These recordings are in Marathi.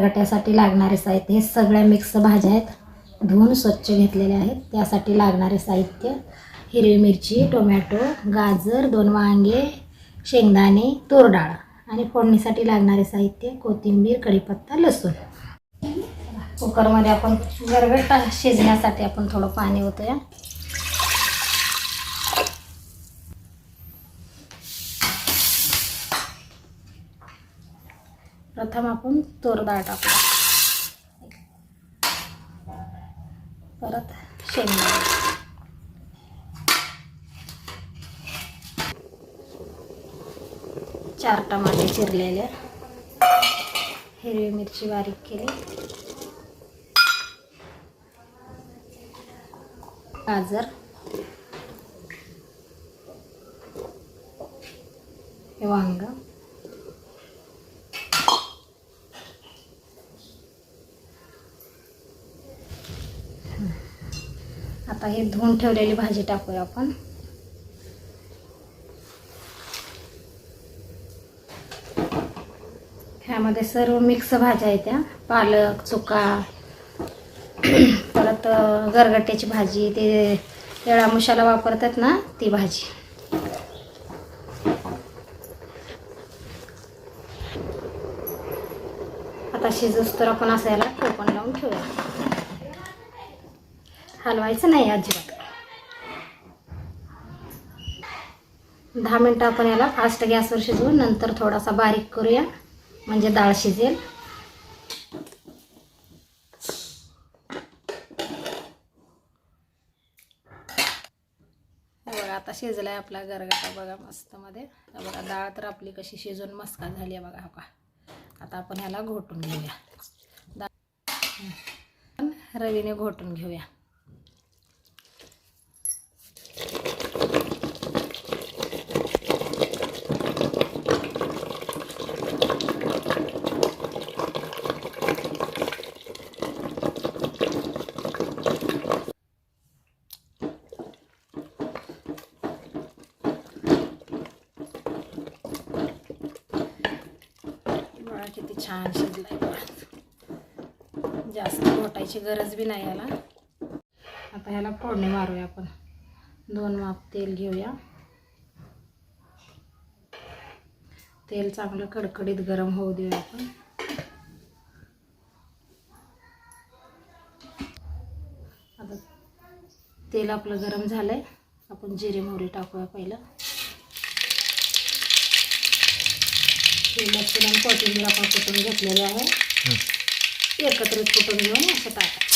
गटासाठी लागणारे साहित्य हे सगळ्या मिक्स भाज्या आहेत. धुवून स्वच्छ घेतलेल्या आहेत. त्यासाठी लागणारे साहित्य हिरवी मिरची टोमॅटो गाजर दोन वांगे शेंगदाणे तूर डाळ आणि फोडणीसाठी लागणारे साहित्य कोथिंबीर कढीपत्ता लसूण. कुकरमध्ये आपण गरगटा शिजण्यासाठी आपण थोडं पाणी ओतूया. प्रथम आपण तूर डाळ टाकू परत शेंगदाणे चार टमाटे चिरलेले. हिरवी मिरची बारीक केली. गाजर. हे वांग. आता हे धुवून ठेवलेली भाजी टाकूया आपण. ह्यामध्ये सर्व मिक्स भाज्या आहेत त्या. पालक चुका परत गरगट्याची भाजी ते येळामुशाला वापरतात ना ती भाजी. आता शिजूस तर आपण असायला कोकण टोपण लावून ठेवूया. हलवायचं नाही अजिबात. दहा मिनटं आपण याला फास्ट गॅसवर शिजवून नंतर थोडासा बारीक करूया म्हणजे डाळ शिजेल. बघा आता शिजलाय आपला गरगाटा बघा मस्तमध्ये मध्ये. बघा डाळ तर आपली कशी शिजून मस्का झाली आहे बघा का आता आपण ह्याला घोटून घेऊया. रवीने घोटून घेऊया. बघा किती छान शिजलाय जास्त घोटायची गरज बी नाही याला. आता ह्याला फोडणी मारूया आपण. दोन माप तेल घेऊया. तेल चांगलं कडकडीत गरम होऊ देऊया आपण. आता तेल आपलं गरम झालंय. आपण जिरे मोहरी टाकूया पहिलं. हे लसूण आणि कोथिंबीर आपण कुटून घेतलेले आहे. एकत्रित कुटून घेऊन असं टाका.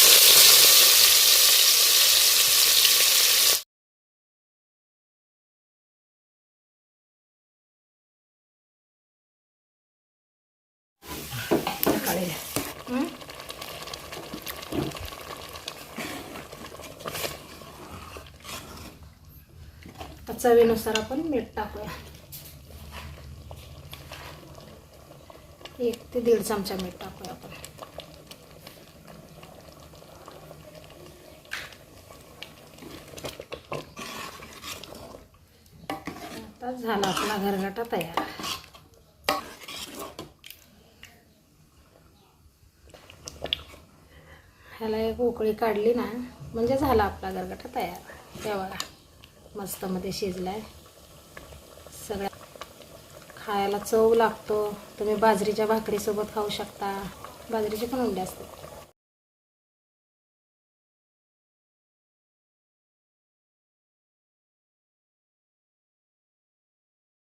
हं? चवीनुसार आपण मीठ टाकूया. एक ते दीड चमचा मीठ टाकूया आपण. आता झाला आपला घरगाटा तयार. ह्याला एक उकळी काढली ना म्हणजे झाला आपला घरगटा तयार. तेव्हा मस्त मस्तमध्ये शिजलाय. खायला चव लागतो. तुम्ही बाजरीच्या भाकरीसोबत खाऊ शकता. बाजरीचे पण उंडे असतात.